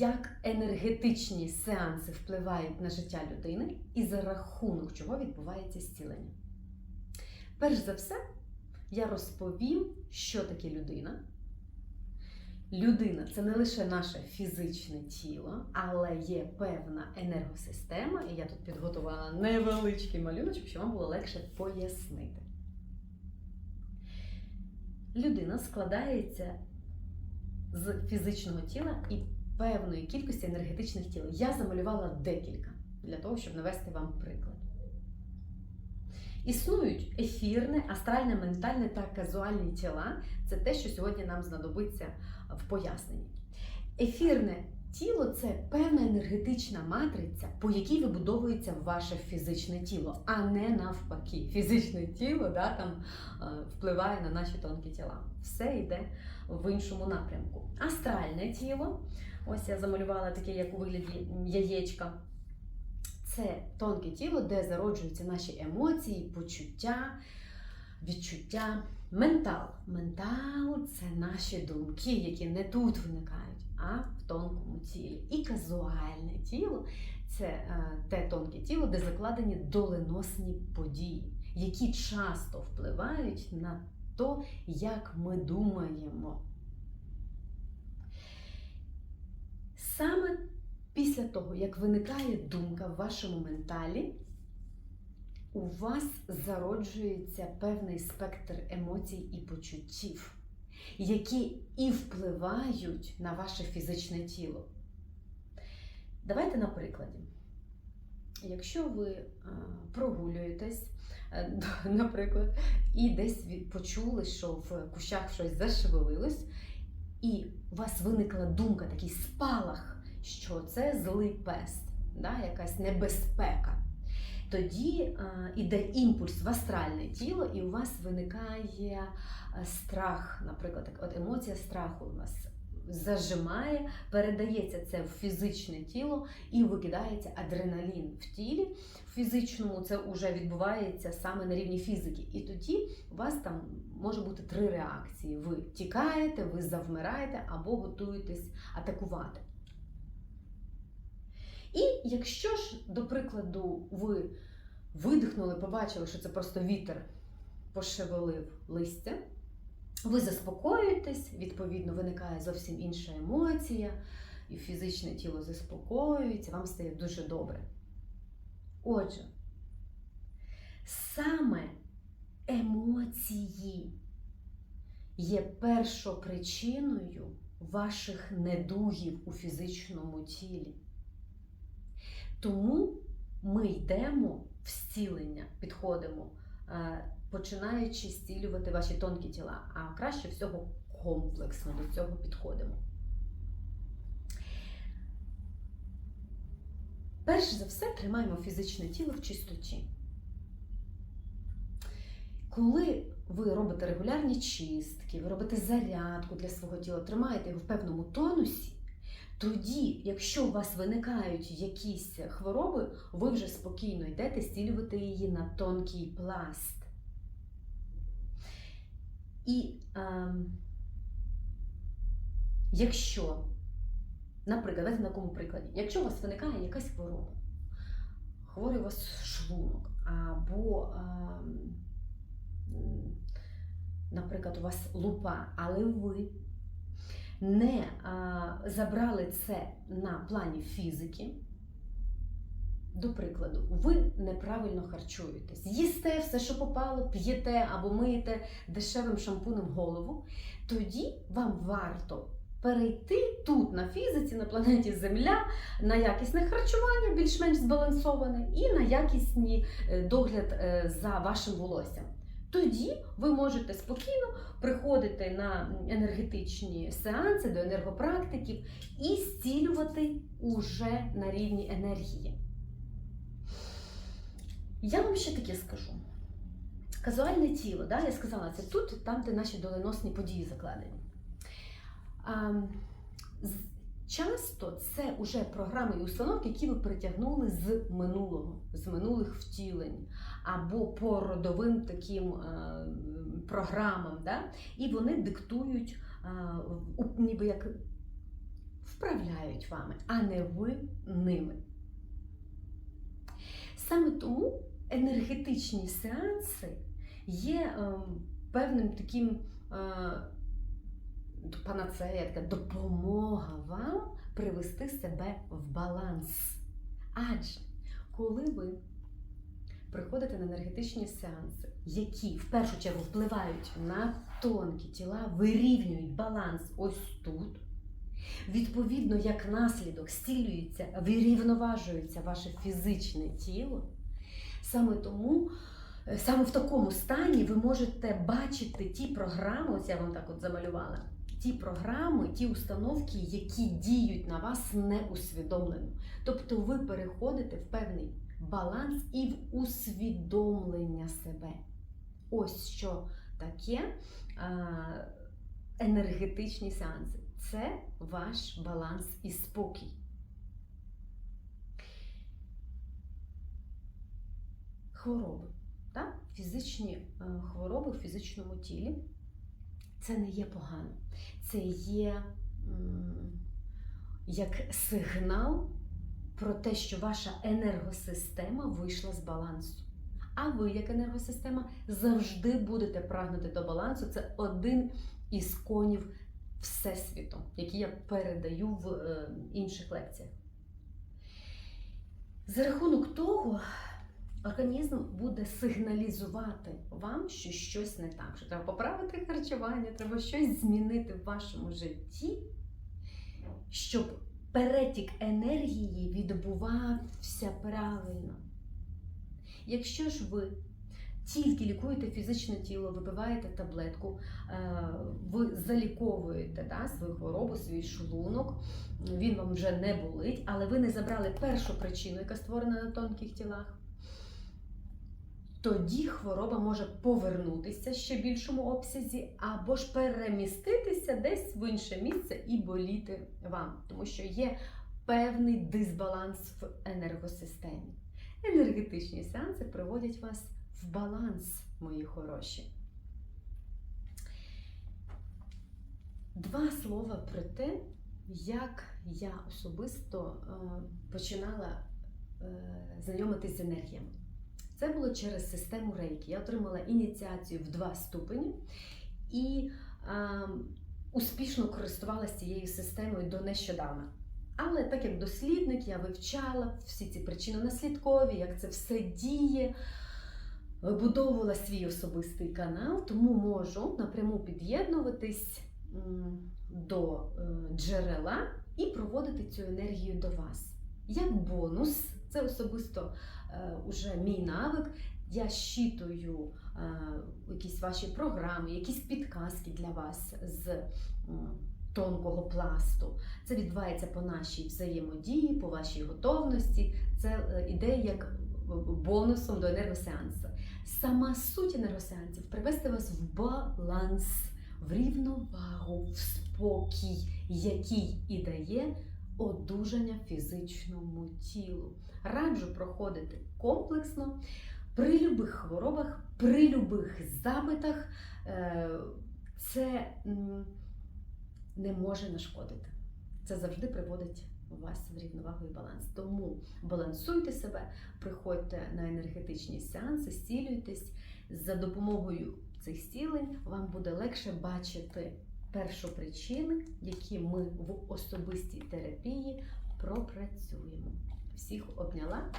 як енергетичні сеанси впливають на життя людини і за рахунок чого відбувається зцілення. Перш за все, я розповім, що таке людина. Людина це не лише наше фізичне тіло, але є певна енергосистема, і я тут підготувала невеличкий малюночок, щоб вам було легше пояснити. Людина складається з фізичного тіла і певної кількості енергетичних тіл. Я замалювала декілька для того, щоб навести вам приклад. Існують ефірне, астральне, ментальне та казуальні тіла. Це те, що сьогодні нам знадобиться в поясненні. Ефірне тіло це певна енергетична матриця, по якій вибудовується ваше фізичне тіло, а не навпаки. Фізичне тіло да, там, е, впливає на наші тонкі тіла. Все йде в іншому напрямку. Астральне тіло, ось я замалювала таке, як у вигляді яєчка. Це тонке тіло, де зароджуються наші емоції, почуття, відчуття. Ментал. Ментал це наші думки, які не тут виникають, а в тонкому тілі. І казуальне тіло це е, те тонке тіло, де закладені доленосні події, які часто впливають на те, як ми думаємо. Саме після того, як виникає думка в вашому менталі, у вас зароджується певний спектр емоцій і почуттів, які і впливають на ваше фізичне тіло. Давайте на прикладі. Якщо ви е, прогулюєтесь, е, наприклад, і десь почули, що в кущах щось зашевелилось, і у вас виникла думка, такий спалах, що це злий пес, да, якась небезпека. Тоді йде імпульс в астральне тіло, і у вас виникає страх, наприклад, от емоція страху у вас зажимає, передається це в фізичне тіло і викидається адреналін в тілі. В фізичному це вже відбувається саме на рівні фізики. І тоді у вас там може бути три реакції: ви тікаєте, ви завмираєте або готуєтесь атакувати. І якщо ж, до прикладу, ви видихнули, побачили, що це просто вітер пошевелив листя, ви заспокоюєтесь, відповідно, виникає зовсім інша емоція, і фізичне тіло заспокоюється, вам стає дуже добре. Отже, саме емоції є першопричиною ваших недугів у фізичному тілі. Тому ми йдемо в зцілення, підходимо, е, починаючи зцілювати ваші тонкі тіла, а краще всього комплексно до цього підходимо. Перш за все, тримаємо фізичне тіло в чистоті. Коли ви робите регулярні чистки, ви робите зарядку для свого тіла, тримаєте його в певному тонусі, тоді, якщо у вас виникають якісь хвороби, ви вже спокійно йдете зцілювати її на тонкий пласт. І ем, якщо, наприклад, давайте на якому прикладі, якщо у вас виникає якась хвороба, хворий у вас шлунок, або, ем, наприклад, у вас лупа, але ви не а, забрали це на плані фізики. До прикладу, ви неправильно харчуєтесь, їсте все, що попало, п'єте або миєте дешевим шампунем голову, тоді вам варто перейти тут на фізиці, на планеті Земля, на якісне харчування, більш-менш збалансоване, і на якісний е, догляд е, за вашим волоссям. Тоді ви можете спокійно приходити на енергетичні сеанси до енергопрактиків і зцілювати уже на рівні енергії. Я вам ще таке скажу. Казуальне тіло, да, я сказала, це тут, там, де наші доленосні події закладені. А, часто це вже програми і установки, які ви притягнули з минулого, з минулих втілень або по родовим таким е, програмам, да? і вони диктують е, у- ніби як вправляють вами, а не ви ними. Саме тому енергетичні сеанси є ем, певним таким е, панацея, така допомога вам привести себе в баланс. Адже коли ви приходите на енергетичні сеанси, які в першу чергу впливають на тонкі тіла, вирівнюють баланс ось тут. Відповідно, як наслідок стілюється, вирівноважується ваше фізичне тіло. Саме тому, е, саме в такому стані ви можете бачити ті програми, ось я вам так от замалювала, ті програми, ті установки, які діють на вас неусвідомлено. Тобто ви переходите в певний баланс і в усвідомлення себе. Ось що таке енергетичні сеанси. Це ваш баланс і спокій. Хвороби, так? фізичні е, хвороби в фізичному тілі це не є погано. Це є як сигнал про те, що ваша енергосистема вийшла з балансу. А ви, як енергосистема, завжди будете прагнути до балансу. Це один із конів Всесвіту, які я передаю в е, інших лекціях. За рахунок того, організм буде сигналізувати вам, що щось не так, що треба поправити харчування, треба щось змінити в вашому житті, щоб перетік енергії відбувався правильно. Якщо ж ви тільки лікуєте фізичне тіло, випиваєте таблетку, е, ви заліковуєте да, свою хворобу, свій шлунок, він вам вже не болить, але ви не забрали першу причину, яка створена на тонких тілах. Тоді хвороба може повернутися ще більшому обсязі, або ж переміститися десь в інше місце і боліти вам, тому що є певний дисбаланс в енергосистемі. Енергетичні сеанси приводять вас в баланс, мої хороші. Два слова про те, як я особисто е, починала е, знайомитись з енергіями. Це було через систему рейки. Я отримала ініціацію в два ступені і е, успішно користувалася цією системою до нещодавна. Але так як дослідник, я вивчала всі ці причинно-наслідкові, як це все діє, вибудовувала свій особистий канал, тому можу напряму під'єднуватись до е, джерела і проводити цю енергію до вас. Як бонус, це особисто уже мій навик. Я щитую е, якісь ваші програми, якісь підказки для вас з тонкого пласту. Це відбувається по нашій взаємодії, по вашій готовності. Це е, ідея як бонусом до енергосеансу. Сама суть енергосеансів привести вас в баланс, в рівновагу, в спокій, який і дає одужання фізичному тілу. Раджу проходити комплексно при любих хворобах, при любих запитах. Е, Це не може нашкодити. Це завжди приводить вас в рівновагу і баланс. Тому балансуйте себе, приходьте на енергетичні сеанси, зцілюйтесь. За допомогою цих зцілень вам буде легше бачити першопричини, які ми в особистій терапії пропрацюємо. Всіх обняла.